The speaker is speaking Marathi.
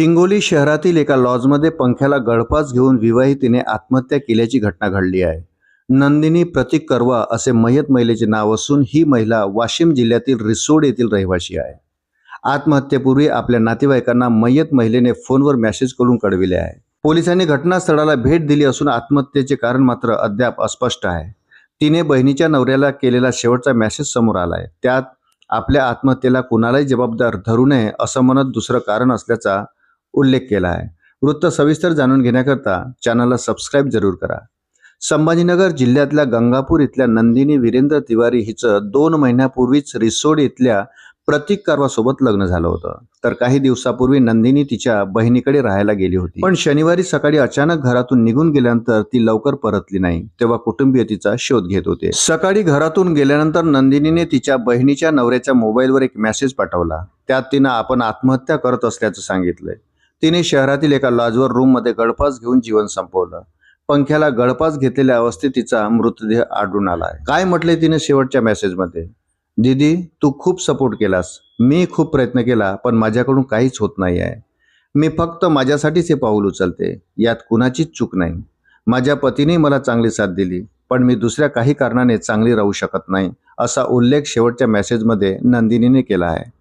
हिंगोली शहरातील एका लॉजमध्ये पंख्याला गळफास घेऊन विवाहितीने आत्महत्या केल्याची घटना घडली आहे. नंदिनी प्रतीक करवा असे मयत महिलेचे नाव असून ही महिला वाशिम जिल्ह्यातील रिसोड येथील रहिवासी आहे. आत्महत्येपूर्वी आपल्या नातेवाईकांना मयत महिलेने फोनवर मेसेज करून कळविले आहे. पोलिसांनी घटनास्थळाला भेट दिली असून आत्महत्येचे कारण मात्र अद्याप अस्पष्ट आहे. तिने बहिणीच्या नवऱ्याला केलेला शेवटचा मेसेज समोर आलाय. त्यात आपल्या आत्महत्येला कुणालाही जबाबदार धरू नये असं म्हणत दुसरं कारण असल्याचा उल्लेख केला आहे. वृत्त सविस्तर जाणून घेण्याकरता चॅनलला सबस्क्राईब जरूर करा. संभाजीनगर जिल्ह्यातल्या गंगापूर इथल्या नंदिनी वीरेंद्र तिवारी हिचं दोन महिन्यापूर्वीच रिसोड इथल्या प्रतीक कारवासोबत लग्न झालं होतं. तर काही दिवसापूर्वी नंदिनी तिच्या बहिणीकडे राहायला गेली होती. पण शनिवारी सकाळी अचानक घरातून निघून गेल्यानंतर ती लवकर परतली नाही तेव्हा कुटुंबीय तिचा शोध घेत होते. सकाळी घरातून गेल्यानंतर नंदिनीने तिच्या बहिणीच्या नवऱ्याच्या मोबाईलवर एक मेसेज पाठवला. त्यात तिनं आपण आत्महत्या करत असल्याचं सांगितलंय. तिने शहरातील एका लॉजवर रूममध्ये गळफास घेऊन जीवन संपवलं. पंख्याला गळफास घेतलेल्या अवस्थेत तिचा मृतदेह आढळून आलाय. काय म्हटले तिने शेवटच्या मेसेजमध्ये दीदी तू खूप सपोर्ट केलास. मी खूप प्रयत्न केला पण माझ्याकडून काहीच होत नाही आहे मी फक्त माझ्यासाठीच हे पाऊल उचलते. यात कुणाचीच चूक नाही. माझ्या पतीने मला चांगली साथ दिली पण मी दुसऱ्या काही कारणाने चांगली राहू शकत नाही असा उल्लेख शेवटच्या मेसेजमध्ये नंदिनीने केला आहे.